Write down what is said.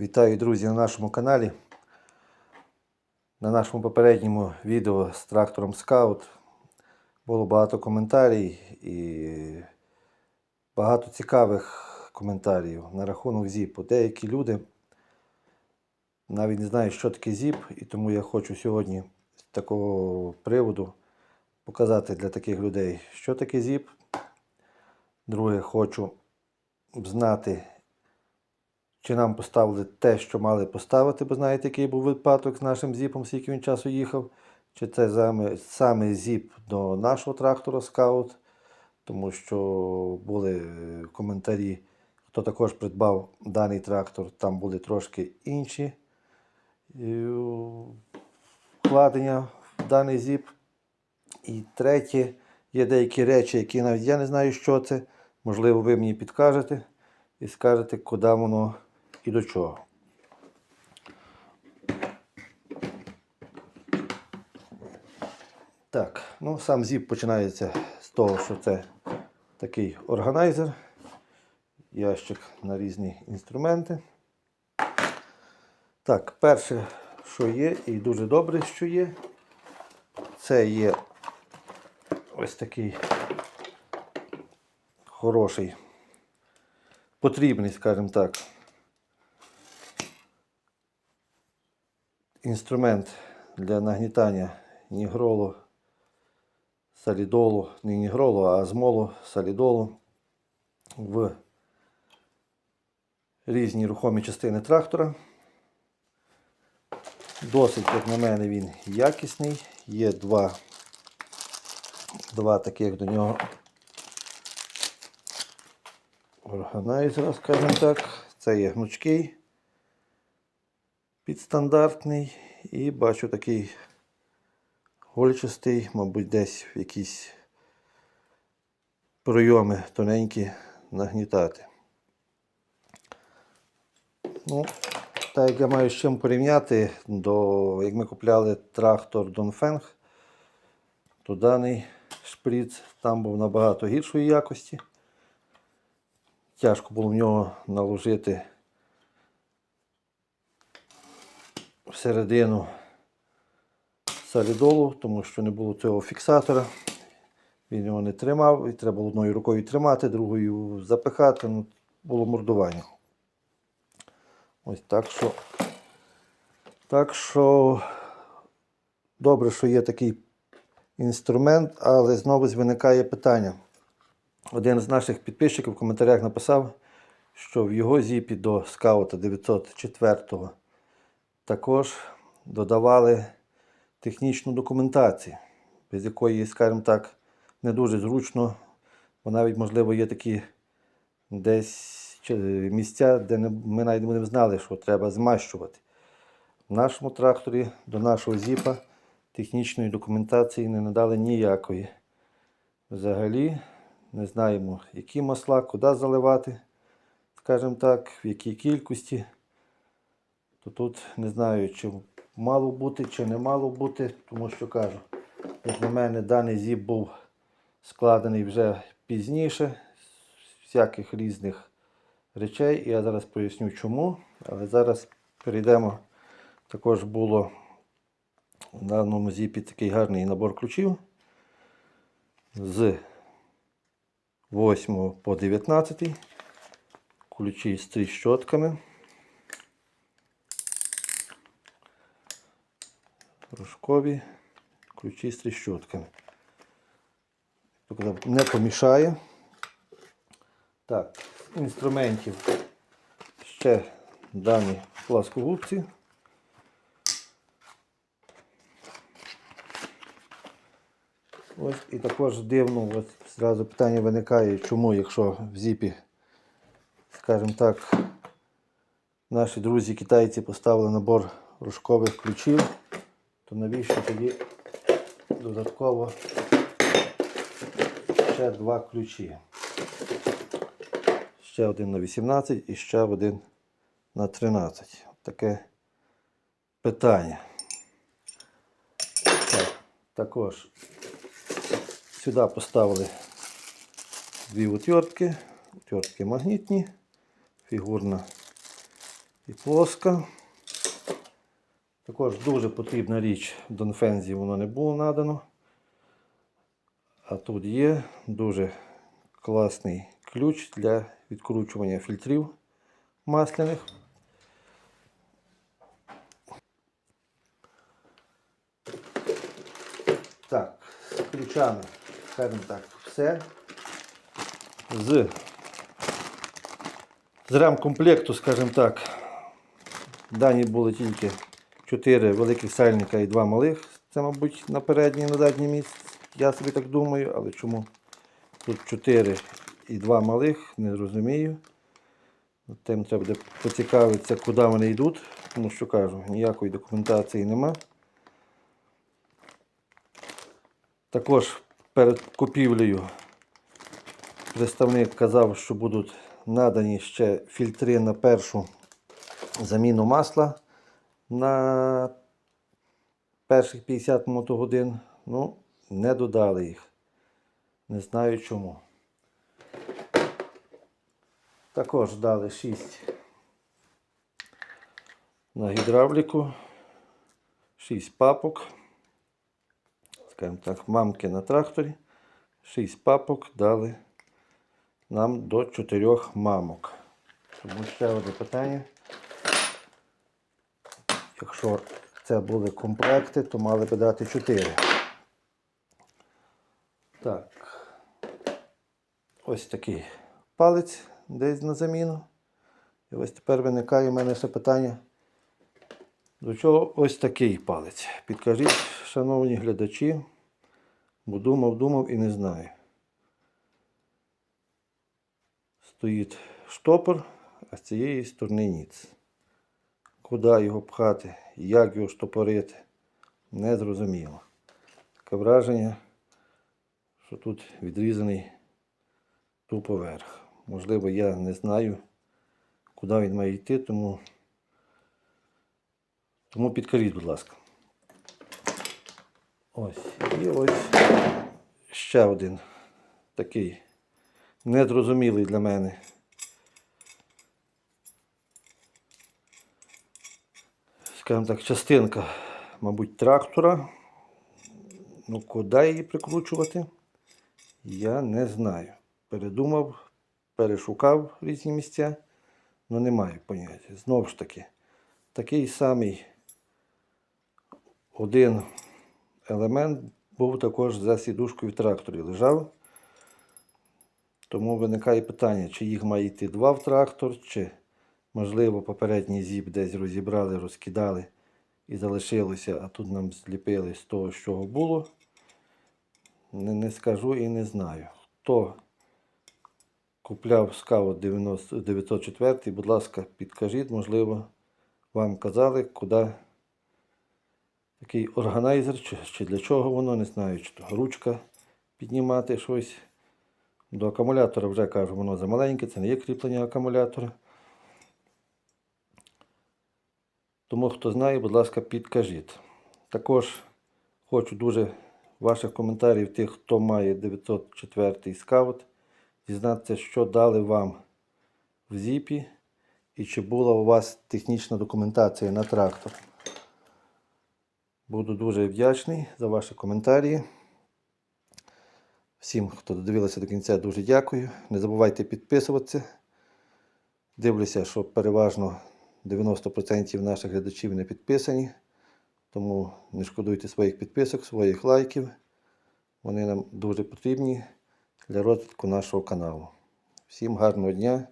Вітаю, друзі, на нашому каналі. На нашому попередньому відео з трактором Скаут було багато коментарів і багато цікавих коментарів на рахунок зіпу. Деякі люди навіть не знають, що таке зіп, і тому я хочу сьогодні з такого приводу показати для таких людей, що таке зіп. Друге, хочу знати, чи нам поставили те, що мали поставити, бо знаєте, який був випадок з нашим зіпом, скільки він часу їхав. Чи це саме, саме зіп до нашого трактора Скаут, тому що були е, коментарі, хто також придбав даний трактор, там були трошки інші е, вкладення в даний зіп. І третє, є деякі речі, які навіть я не знаю, що це. Можливо, ви мені підкажете і скажете, куди воно і до чого. Так, ну сам зіп починається з того, що це такий органайзер, ящик на різні інструменти. Так, перше, що є, і дуже добре, що є, це є ось такий хороший, потрібний, скажімо так, інструмент для нагнітання нігролу, солідолу, не нігролу, а змолу, солідолу в різні рухомі частини трактора. Досить, як на мене, він якісний. Є два, два таких до нього органайзера, скажімо так. Це є гнучкий, підстандартний і бачу такий гольчастий, мабуть, десь в якісь пройоми тоненькі нагнітати. Ну, так як я маю з чим порівняти, до, як ми купляли трактор Донфенг, то даний шприц там був набагато гіршої якості. Тяжко було в нього наложити всередину солідолу, тому що не було цього фіксатора. Він його не тримав, і треба було одною рукою тримати, другою запихати. Ну, було мордування. Ось так що. Так що добре, що є такий інструмент, але знову виникає питання. Один з наших підписчиків в коментарях написав, що в його зіпі до скаута 904 також додавали технічну документацію, без якої, скажімо так, не дуже зручно, бо навіть, можливо, є такі десь місця, де ми навіть не знали, що треба змащувати. В нашому тракторі до нашого зіпа технічної документації не надали ніякої. Взагалі не знаємо, які масла, куди заливати, скажімо так, в якій кількості. То тут не знаю, чи мало бути, чи не мало бути, тому що кажу, як на мене, даний зіп був складений вже пізніше, з всяких різних речей. Я зараз поясню чому. Але зараз перейдемо. Також було в даному зіпі такий гарний набор ключів з 8 по 19. Ключі з тріщотками. Рожкові ключі з тріщотками. Не помішає. Так, з інструментів ще дані пласкогубці. Ось і також дивно, от зразу питання виникає, чому, якщо в зіпі, скажімо так, наші друзі китайці поставили набор рожкових ключів, то навіщо тоді додатково ще два ключі? Ще один на 18 і ще один на 13. Таке питання. Так, також сюди поставили дві отвертки, отвертки магнітні, фігурна і плоска. Також дуже потрібна річ в Донфензі воно не було надано. А тут є дуже класний ключ для відкручування фільтрів масляних. Так, з ключами, скажімо так, все. З, з ремкомплекту, скажімо так, дані були тільки 4 великих сальника і 2 малих. Це, мабуть, на переднє і на заднє місце. Я собі так думаю, але чому тут 4 і 2 малих, не розумію. Тим треба буде поцікавитися, куди вони йдуть, тому що кажу, ніякої документації нема. Також перед купівлею представник казав, що будуть надані ще фільтри на першу заміну масла на перших 50 мотогодин. Ну, не додали їх. Не знаю чому. Також дали 6 на гідравліку, 6 папок. Скажімо так, мамки на тракторі. 6 папок дали нам до 4 мамок. Тому ще одне питання. Якщо це були комплекти, то мали би дати 4. Так. Ось такий палець десь на заміну. І ось тепер виникає в мене ще питання. До чого ось такий палець? Підкажіть, шановні глядачі, бо думав, думав і не знаю. Стоїть штопор, а з цієї сторони ніц. Куди його пхати, як його штопорити, не зрозуміло. Таке враження, що тут відрізаний тупо верх. Можливо, я не знаю, куди він має йти, тому, тому підкажіть, будь ласка. Ось. І ось ще один такий незрозумілий для мене. Скажімо так, частинка, мабуть, трактора. Ну, куди її прикручувати, я не знаю. Передумав, перешукав різні місця, але не маю поняття. Знову ж таки, такий самий один елемент був також за сідушкою в тракторі лежав. Тому виникає питання, чи їх має йти два в трактор, чи, можливо, попередній зіп десь розібрали, розкидали і залишилося, а тут нам зліпили з того, чого було. Не, не скажу і не знаю. Хто купляв скаут 90 904, будь ласка, підкажіть, можливо, вам казали, куди такий органайзер, чи, чи для чого воно, не знаю, чи то ручка піднімати щось. До акумулятора вже кажу, воно замаленьке, це не є кріплення акумулятора. Тому хто знає, будь ласка, підкажіть. Також хочу дуже ваших коментарів, тих, хто має 904 скаут, дізнатися, що дали вам в зіпі і чи була у вас технічна документація на трактор. Буду дуже вдячний за ваші коментарі. Всім, хто додивилися до кінця, дуже дякую. Не забувайте підписуватися. Дивлюся, що переважно 90% наших глядачів не підписані. Тому не шкодуйте своїх підписок, своїх лайків. Вони нам дуже потрібні для розвитку нашого каналу. Всім гарного дня